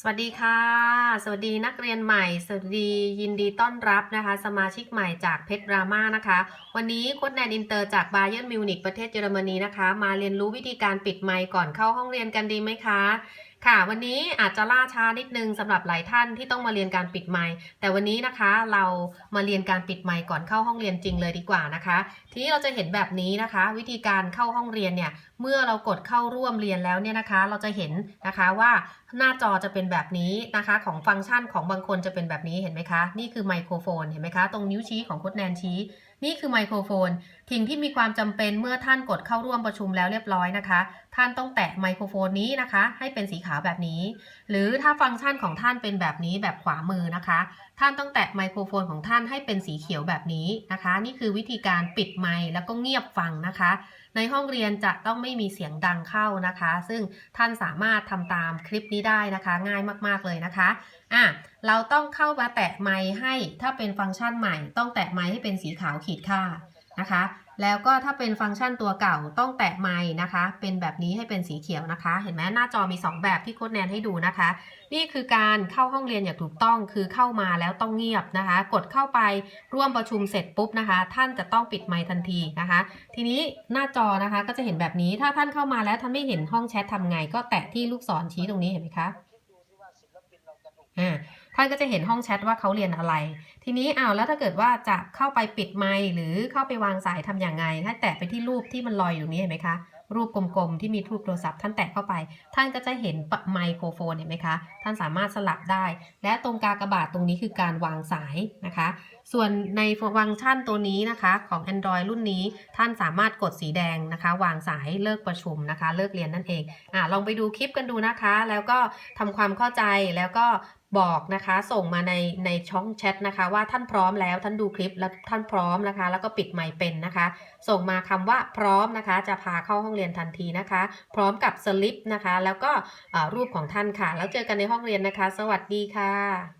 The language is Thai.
สวัสดีค่ะ สวัสดีนักเรียนใหม่ สวัสดียินดีต้อนรับนะคะ สมาชิกใหม่จากเพชรรามานะคะ วันนี้โค้ชแนนอินเตอร์จากบาเยิร์นมิวนิกประเทศเยอรมนีนะคะ มาเรียนรู้วิธีการปิดไมค์ก่อนเข้าห้องเรียนกันดีไหมคะค่ะ วันนี้อาจจะล่าช้านิดนึงสำหรับหลายท่านที่ต้องมาเรียนการปิดไมค์แต่วันนี้นะคะเรามาเรียนการปิดไมค์ก่อนเข้าห้องเรียนจริงเลยดีกว่านะคะ ทีนี้เราจะเห็นแบบนี้นะคะ วิธีการเข้าห้องเรียนเนี่ยเมื่อเรากดเข้าร่วมเรียนแล้วเนี่ยนะคะ เราจะเห็นนะคะว่าหน้าจอจะเป็นแบบนี้นะคะ ของฟังก์ชันของบางคนจะเป็นแบบนี้เห็นไหมคะ นี่คือไมโครโฟนเห็นไหมคะ ตรงนิ้วชี้ของโค้ดแนนชี้นี่คือไมโครโฟนทิ้งที่มีความจำเป็นเมื่อท่านกดเข้าร่วมประชุมแล้วเรียบร้อยนะคะ ท่านต้องแตะไมโครโฟนนี้นะคะ ให้เป็นสีขาวแบบนี้ หรือถ้าฟังก์ชันของท่านเป็นแบบนี้แบบขวามือนะคะ ท่านต้องแตะไมโครโฟนของท่านให้เป็นสีเขียวแบบนี้นะคะ นี่คือวิธีการปิดไมค์แล้วก็เงียบฟังนะคะ ในห้องเรียนจะต้องไม่มีเสียงดังเข้านะคะ ซึ่งท่านสามารถทำตามคลิปนี้ได้นะคะ ง่ายมากๆเลยนะคะอะเราต้องเข้ามาแตะไมค์ให้ถ้าเป็นฟังก์ชันใหม่ ต้องแตะไมค์ให้เป็นสีขาวขีดค่านะคะ แล้วก็ถ้าเป็นฟังก์ชันตัวเก่าต้องแตะไมค์นะคะ เป็นแบบนี้ให้เป็นสีเขียวนะคะ เห็นไหมหน้าจอมี 2 แบบที่โค้ดแนนให้ดูนะคะ นี่คือการเข้าห้องเรียนอย่างถูกต้องคือเข้ามาแล้วต้องเงียบนะคะ กดเข้าไปร่วมประชุมเสร็จปุ๊บนะคะ ท่านจะต้องปิดไมค์ทันทีนะคะ ทีนี้หน้าจอนะคะก็จะเห็นแบบนี้ถ้าท่านเข้ามาแล้วท่านไม่เห็นห้องแชททำไง ก็แตะที่ลูกศรชี้ตรงนี้เห็นไหมคะอ่า ท่านก็จะเห็นห้องแชทว่าเขาเรียนอะไร ทีนี้อ้าวแล้วถ้าเกิดว่าจะเข้าไปปิดไมค์หรือเข้าไปวางสายทำอย่างไงถ้านแตะไปที่รูปที่มันลอยอยู่นี้เห็นไหมคะรูปกลมๆ ที่มีรูปโทรศัพท์ท่านแตะเข้าไป ท่านก็จะเห็นไมโครโฟนเห็นไหมคะ ท่านสามารถสลับได้ และตรงกากระบาทตรงนี้คือการวางสายนะคะ ส่วนในฟังก์ชันตัวนี้นะคะของ Android รุ่นนี้ ท่านสามารถกดสีแดงนะคะ วางสายเลิกประชุมนะคะ เลิกเรียนนั่นเองอ่าลองไปดูคลิปกันดูนะคะ แล้วก็ทำความเข้าใจแล้วก็ บอกนะคะ ส่งมาในในช่องแชทนะคะ ว่าท่านพร้อมแล้วท่านดูคลิปแล้วท่านพร้อมนะคะ แล้วก็ปิดไมค์เป็นนะคะ ส่งมาคำว่าพร้อมนะคะ จะพาเข้าห้องเรียนทันทีนะคะ พร้อมกับสลิปนะคะ แล้วก็รูปของท่านค่ะ แล้วเจอกันในห้องเรียนนะคะ สวัสดีค่ะ